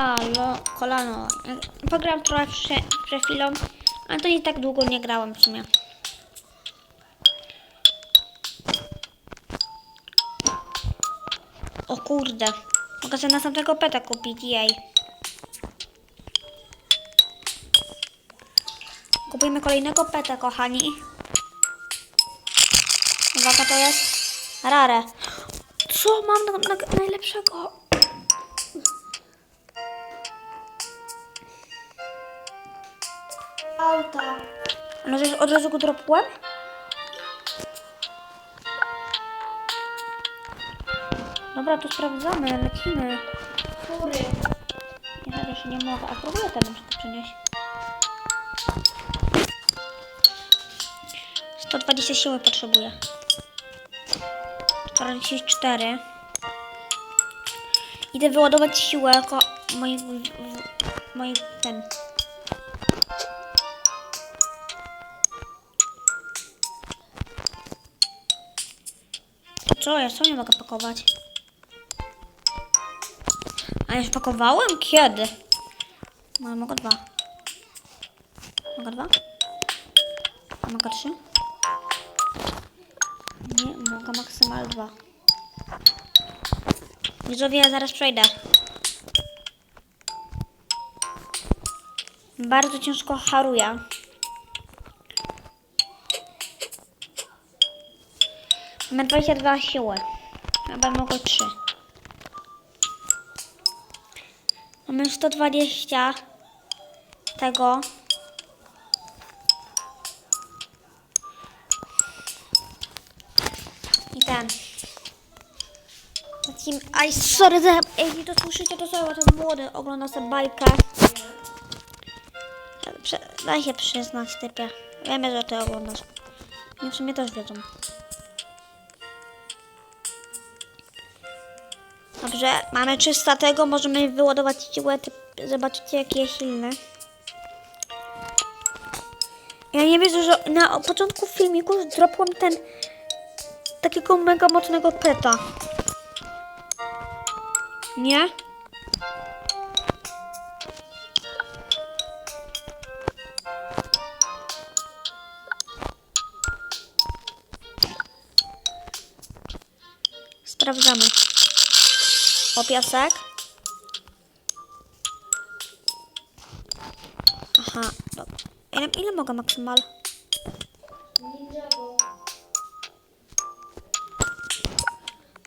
Halo, kolano. Pogram trochę przed, chwilą, ale to nie tak długo nie grałem w sumie. O kurde. Mogę sobie następnego peta kupić, jej. Kupujemy kolejnego peta, kochani. Uwaga, to jest rare. Co mam na, na, najlepszego? Auta. No to od razu go dropłem? Dobra, to sprawdzamy, lecimy. Fury. Ja teraz jeszcze nie mogę, a próbuję ten muszę to przynieść. 120 siły potrzebuję. 44. Idę wyładować siłę jako moich, moich ten. Co, ja sam nie mogę pakować. A już pakowałem? Kiedy? No, mogę dwa. Mogę dwa? A mogę trzy? Nie, mogę maksymal dwa. Widzowie, ja zaraz przejdę. Bardzo ciężko haruję. Mam 22 siły. Chyba mogę 3. Mamy 120 tego. I ten. Takim, aj, sorry, za, jeśli to słyszycie, to sorry, to młody ogląda sobie bajkę. Prze, daj się przyznać, typie. Wiemy, że ty oglądasz. Nie, w sumie też wiedzą. Dobrze, mamy 300 tego, możemy wyładować siłę, zobaczycie jakie jest silne. Ja nie wierzę, że na początku filmiku dropłem ten takiego mega mocnego peta. Nie? Sprawdzamy. O piasek. Aha, dobra. Ile, ile mogę maksymal?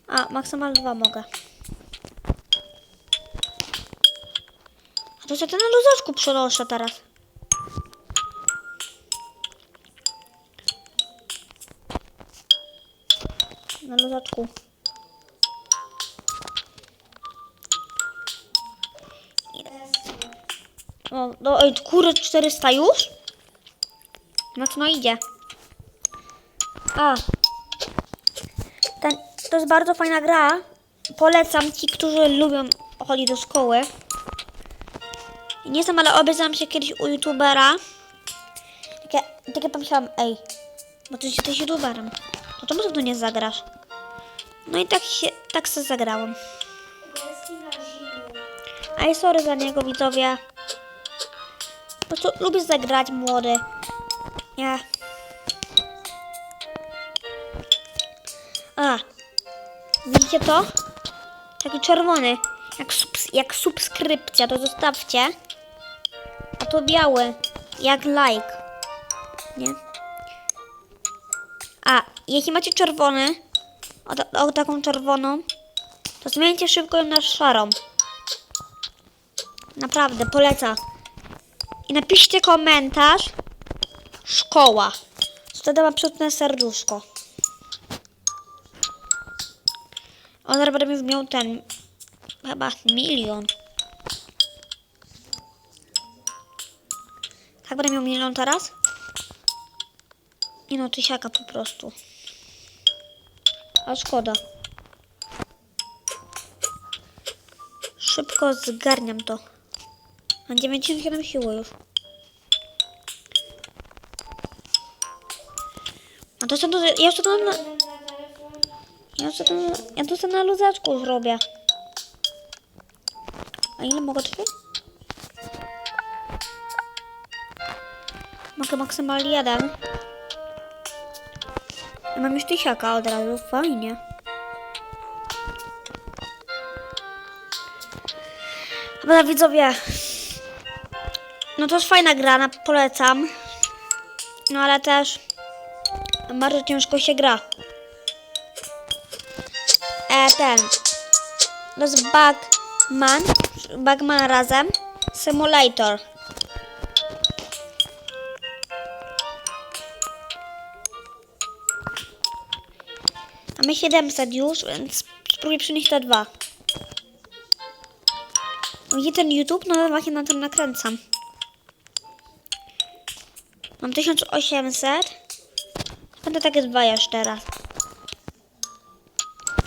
A, maksymal dwa mogę. A to się to na luzaczku przenoszę teraz. Na luzaczku. No, ej, kurde, 400 już? Mocno idzie. A. Ten, to jest bardzo fajna gra. Polecam ci, którzy lubią chodzić do szkoły. Nie znam, ale obiecałam się kiedyś u youtubera. Tak ja, tak ja pomyślałam, ej, bo ty jesteś youtuberem. To czemu ty w to nie zagrasz? No i tak się, tak na zimę. Aj, sorry za niego, widzowie. Po prostu lubię zagrać, młody. Nie. A. Widzicie to? Taki czerwony. Jak, subs jak subskrypcja, to zostawcie. A to biały. Jak like. Nie? A, jeśli macie czerwony, o, o taką czerwoną, to zmieńcie szybko ją na szarą. Naprawdę, polecam. I napiszcie komentarz. Szkoła. Wtedy mam przutne serduszko. On będę miał ten... Chyba milion. Tak będę miał milion teraz? Nie no, tysiaka po prostu. A szkoda. Szybko zgarniam to. Mam 97 siły już. A to co to, ja jeszcze to na, ja jeszcze to, ja to na luzaczku zrobię. A ile mogę trwać? Mogę maksymalnie jeden. Ja mam już tysiaka od razu, fajnie. Dobra widzowie, no to jest fajna gra, polecam. No ale też bardzo ciężko się gra. E, ten. To jest Bugman. Bugman razem. Simulator. Mamy 700 już, więc spróbuję przynieść te dwa. Ten YouTube? No właśnie na tym nakręcam. Mam 1800. Będę takie dwa jeszcze raz.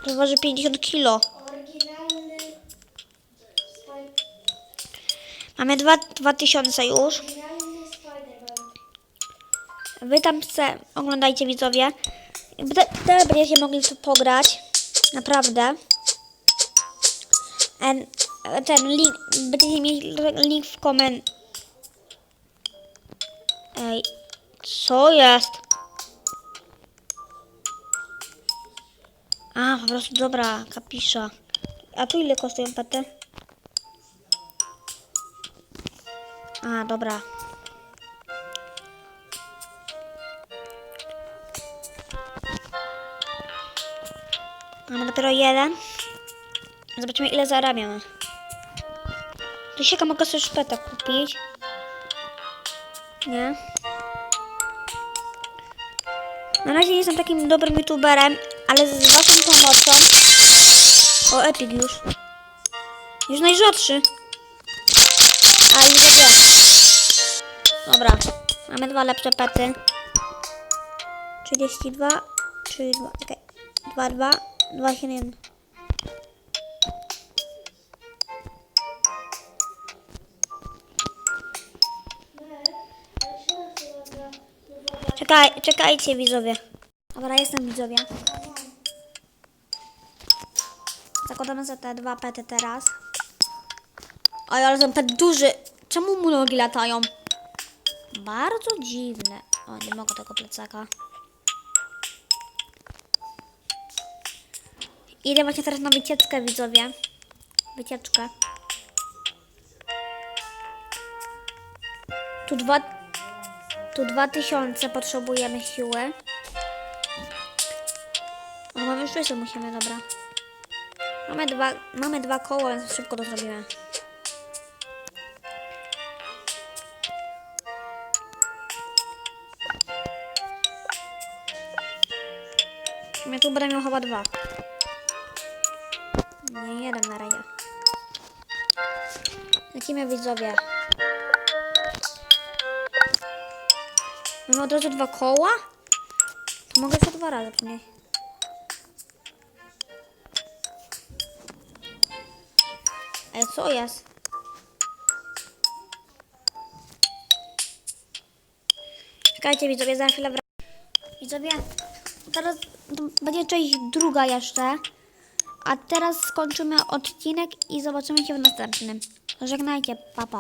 To waży 50 kilo. Mamy dwa, 2000 już. Wy tam se oglądajcie widzowie. Te- Teraz będziecie mogli tu pograć. Naprawdę. En, ten link, będziecie mieć link w koment. Ej, co jest? A, po prostu dobra, kapisza. A tu ile kosztują pety? A, dobra. Mamy dopiero jeden. Zobaczymy ile zarabiamy. Tu się mogę sobie szpetę kupić. Nie. Na razie nie jestem takim dobrym youtuberem, ale z waszą pomocą... O, Epic już. Już najrzadszy. A, już wie. Dobra. Mamy dwa lepsze pety. 32, 32, okej. 2, 2, 2, 7. Czekaj, czekajcie widzowie. Dobra, jestem widzowie. Zakładamy sobie te dwa pety teraz. Oj, ale ten pet duży. Czemu mu nogi latają? Bardzo dziwne. O, nie mogę tego plecaka. Idę właśnie teraz na wycieczkę, widzowie. Wycieczkę. Tu dwa... Tu dwa tysiące potrzebujemy siły. O, mamy już wszyscy musimy, dobra. Mamy dwa, mamy dwa koła, więc szybko to zrobimy. Ja tu będę miał chyba dwa. Nie, jeden na razie. Lecimy widzowie. Mamy od razu dwa koła? To mogę jeszcze dwa razy przynieść. Ej, co jest? Czekajcie widzowie, za chwilę wracam. Widzowie, teraz będzie część druga jeszcze. A teraz skończymy odcinek i zobaczymy się w następnym. Żegnajcie, papa.